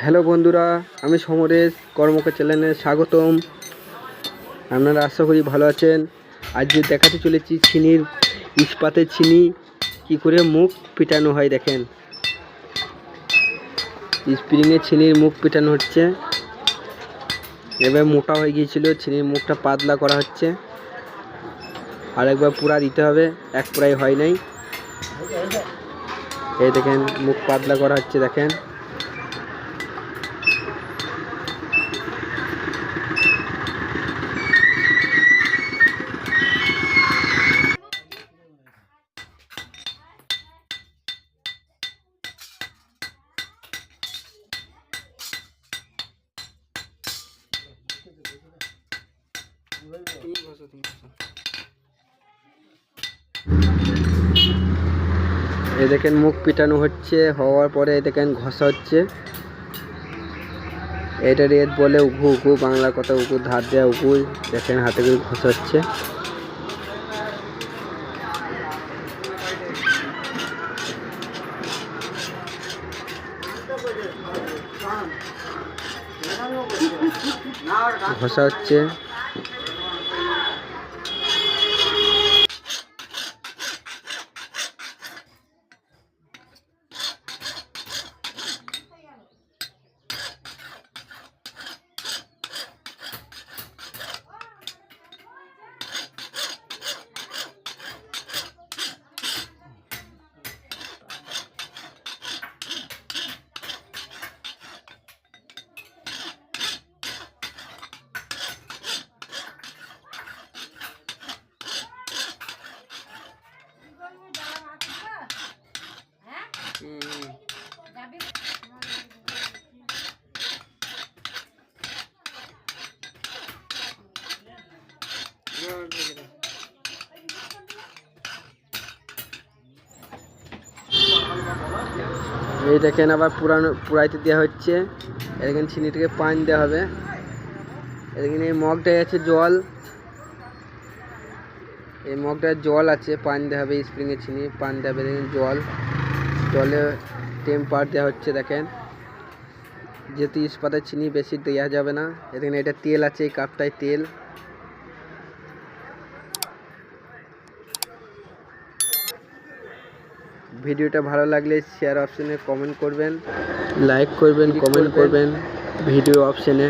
Hello বন্ধুরা, আমি সমরেশ কর্মকার চ্যানেলে স্বাগতম। আপনারা আশা করি ভালো আছেন। আজ যে দেখাতে চলেছি চিনির ইস্পাতের চিনি কি করে মুখ পিটানো হয় দেখেন। স্প্রিংয়ে চিনির মুখ পিটানো হচ্ছে। এবার মোটা হয়ে গিয়েছিল চিনির মুখটা পাতলা করা হচ্ছে। আর একবার পুরা দিতে হবে, এক পুরাই হয় নাই। এই দেখেন, মুখ পাতলা করা হচ্ছে, দেখেন। এই দেখেন মুখ পিটানো হচ্ছে, হওয়ার পরে এই দেখেন ঘষা হচ্ছে। এটা রেত বলে উঘু উঘু বাংলা কথা উঘু ধার দেওয়া উঘু দেখেন হাতে করে ঘষা হচ্ছে। ঘষা হচ্ছে। এই দেখেন আবার পুরানো পুরাইতে দেওয়া হচ্ছে। এখানে চিনিটাকে পান দেওয়া হবে। এখানে মগটায় আছে জল। এই মগটায় জল আছে, পান দেওয়া হবে স্প্রিংয়ের চিনি পান দেওয়া হবে জল। জলে টেম্পার দেওয়া হচ্ছে দেখেন। যেহেতু ইস্পাতের চিনি বেশি দেওয়া যাবে না এখানে এটা তেল আছে এই কাপটায় তেল। ভিডিওটা ভালো লাগলে শেয়ার অপশনে কমেন্ট করবেন লাইক করবেন কমেন্ট করবেন। ভিডিও অপশনে